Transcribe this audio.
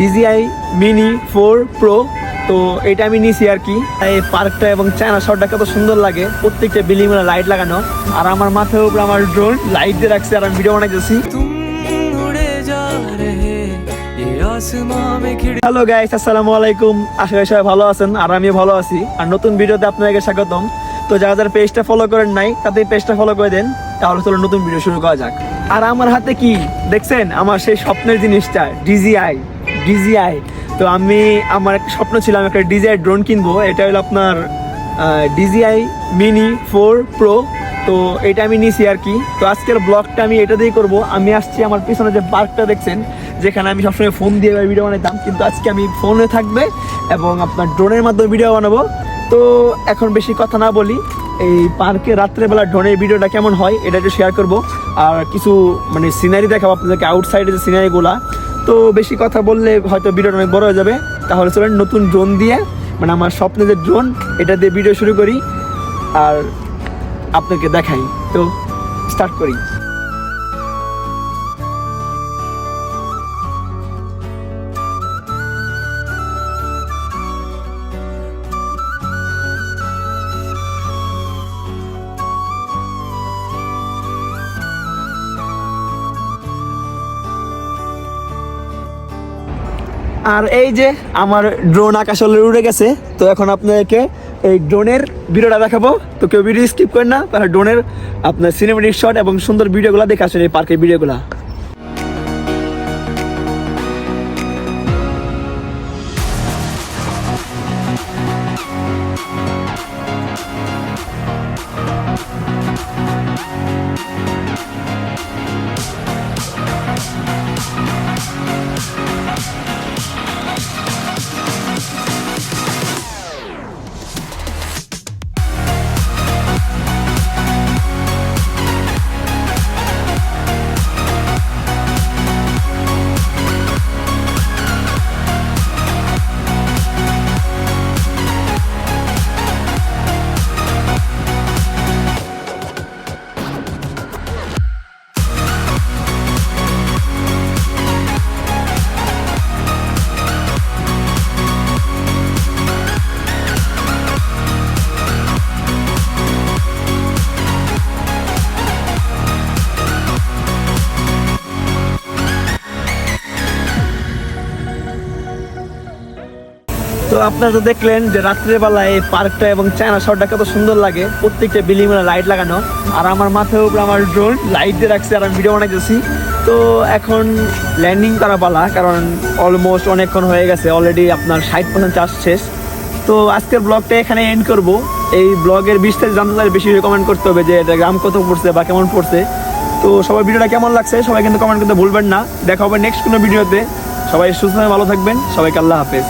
DJI mini four pro তো এটা আমি নিয়েছি আর কি। এই পার্কটা এবং চায়না শটটা কত সুন্দর লাগে। প্রত্যেকটা বিল্ডিং মানে লাইট লাগানো। আর আমার মাথার উপরে আমার ড্রোন লাইট দিয়ে রাখছে আর আমি ভিডিও বানাইতেছি। হ্যালো গাইস আসসালামু আলাইকুম। আশা করি সবাই ভালো আছেন আর আমিও ভালো আছি। আর নতুন ভিডিওতে আপনাদেরকে স্বাগতম। তো যারা যারা পেজটা ফলো করেন নাই তাদের পেজটা ফলো করে দেন। তাহলে চলো নতুন ভিডিও শুরু করা যাক। আর আমার হাতে কি? দেখছেন? আমার সেই স্বপ্নের জিনিসটা ডিজিআই ডিজিআই তো আমি, আমার একটা স্বপ্ন ছিল, আমি একটা ডিজিআই ড্রোন কিনবো। এটা হলো আপনার ডিজিআই মিনি ফোর প্রো তো এটা আমি নিয়েছি আর কি। তো আজকের ব্লগটা আমি এটা দিয়েই করব। আমি আসছি আমার পিছনে যে পার্কটা দেখছেন, যেখানে আমি সবসময় ফোন দিয়ে ভিডিও বানাইতাম। কিন্তু আজকে আমি ফোনে থাকবে এবং আপনার ড্রোনের মাধ্যমে ভিডিও বানাবো। তো এখন বেশি কথা না বলি, এই পার্কে রাত্রেবেলা ড্রোনের ভিডিওটা কেমন হয়, এটা একটু শেয়ার করব। আর কিছু মানে সিনারি দেখাবো আপনাদেরকে আউটসাইডে যে সিনারিগুলা তো বেশি কথা বললে হয়তো ভিডিওটা অনেক বড় হয়ে যাবে। তাহলে চলেন নতুন ড্রোন দিয়ে মানে আমার স্বপ্নে যে ড্রোন এটা দিয়ে ভিডিও শুরু করি আর আপনাকে দেখাই। তো স্টার্ট করি। আর এই যে আমার ড্রোন আকাশ অলরেডি উড়ে গেছে, তো এখন আপনাদেরকে এই ড্রোনের ভিডিওটা দেখাবো। তো কেউ ভিডিও স্কিপ করেন না, তাহলে ড্রোনের আপনার সিনেমেটিক শট এবং সুন্দর ভিডিওগুলো দেখে আসেন এই পার্কের ভিডিওগুলো। তো আপনারা তো দেখলেন যে রাত্রেবেলা এই পার্কটা এবং চায়না শহরটা কত সুন্দর লাগে। প্রত্যেকটা বিল্ডিং লাইট লাগানো। আর আমার মাথার উপরে আমার ড্রোন লাইট দিয়ে রাখছে আর আমি ভিডিও বানাইতেছি। তো এখন ল্যান্ডিং করা পালা, কারণ অলমোস্ট অনেকক্ষণ হয়ে গেছে অলরেডি আপনার ষাট পার্সেন্ট চার্জ শেষ। তো আজকের ব্লগটা এখানে এন্ড করব। এই ব্লগের বিস্তারিত জানতে চাইলে বেশি কমেন্ট করতে হবে যে এটা গ্রাম কত পড়ছে বা কেমন পড়ছে। তো সবাই ভিডিওটা কেমন লাগছে, সবাই কিন্তু কমেন্ট করতে ভুলবেন না। দেখা হবে নেক্সট কোনো ভিডিওতে সবাই সুস্থ ভালো থাকবেন। সবাইকে আল্লাহ হাফেজ।